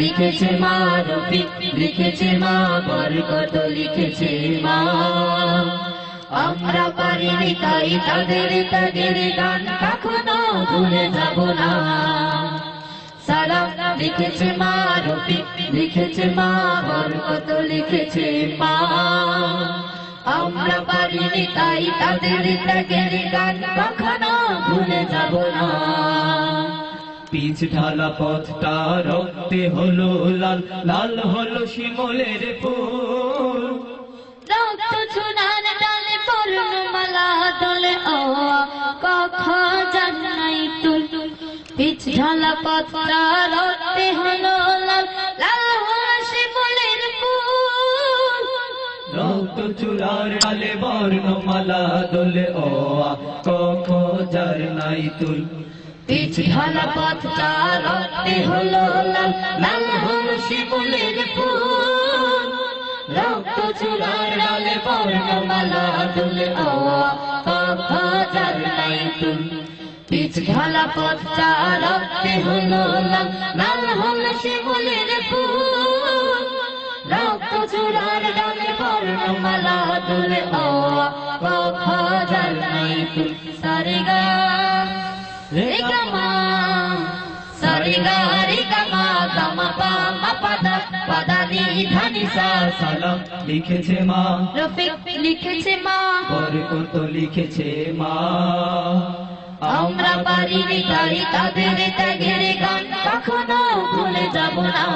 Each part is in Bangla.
লিখেছে মা রফিক, লিখেছে মা বরকত, লিখেছে মা। আমরা পারিনি তাই তাদের ত্যাগের গান কখনো ভুলে যাব না। সালাম লিখেছে মা রফিক, লিখেছে মা বরকত, লিখেছে মা। আমরা পারিনি তাই তাদের ত্যাগের গান কখনো ভুলে যাব না। পিছ ঢালা পথটা রক্তে হলো লাল লাল হলো শিমলের ফুল। রক্ত ছুনার ডালে পূর্ণমালা দলে ও কখ জানাই তুল পিছ ঢালা পথটা রক্তে হলো লাল লাল হলো শিমুলের ফুল। রক্ত চূড়ার ডালে বর্ণমালা দোলে ও কখ যার নাই তুল পিছ ঢালা পথটা রক্তে হলো লাল লাল হলো শিমুলের ফুল। রক্ত চূড়ার ডালে বর্ণমালা দোলে কখ যার নাই তুল পিছ ঢালা পথটা রক্তে হলো লাল লাল হলো শিমুলের ফুল। রক্ত চূড়ার ডালে বর্ণমালা দোলে ও কখ নাই তুল সারে গা নি ধানি সা সালাম লিখেছে মা। রফিক লিখেছে মা। বরকত লিখেছে মা। আমরা পারিনি তাই তাদের ত্যাগের গান কখনো ভুলে যাব না।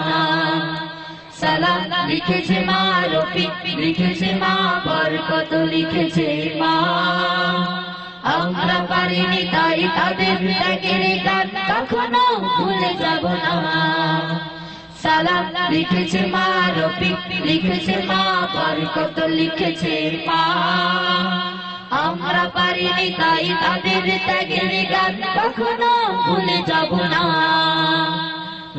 সালাম লিখেছে মা রফিক লিখেছে মা বরকত লিখেছে মা। আমরা পারিনি তাই তাদের ত্যাগের গান কখনো ভুলে যাব না। সালাম লিখেছে মা রফিক, লিখেছে মা বরকত, লিখেছে মা। আমরা পারিনি তাই তাদের ত্যাগের গান কখনো ভুলে যাব না।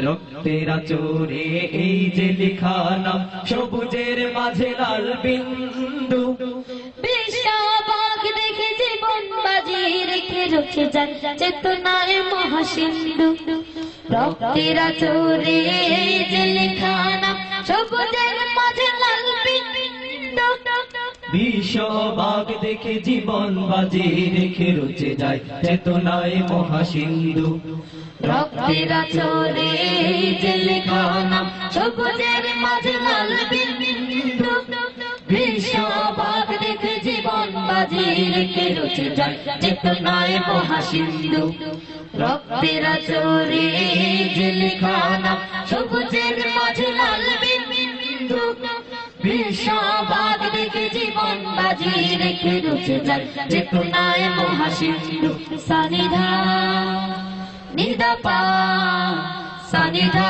রক্তের চোরে এই যে লেখা নাম, সবুজের মাঝে লাল বিন্দু। রেখে যান চেতনায় মহাসিন্ধু। রক্তের চোরে যে সবুজের মাঝে লাল বিশ্ববাগ দেখে জীবন বাজে রেখে রচে যায় চেতনায় মহাসিন্ধু। রক্তের চোরে যে সবুজের মাঝে লাল বাজি রেখে রচে যায় চেতনায় মহাসিন্ধু। রক্তের চোরে যে লেখা নাম সবুজের মাঝে লাল বিন্দু। বিশ্ববাগ দেখে জীবন বাজি রেখে রচে যায় চেতনায় মহাসিন্ধু। সানিধা নিদপা সানিধা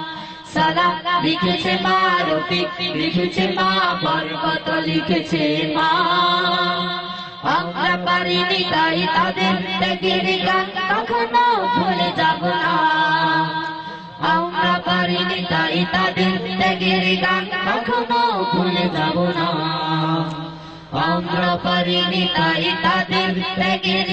সালাম লিখেছে মা রফিক লিখেছে মা বরকত, লিখেছে মা। আমরা পারিনি তাই তাদের ত্যাগের গান কখনো ভুলে যাব না। আমরা পারিনি তাই তাদের ত্যাগের গান কখনো ভুলে যাব না। আমরা পারিনি তাই তাদের ত্যাগের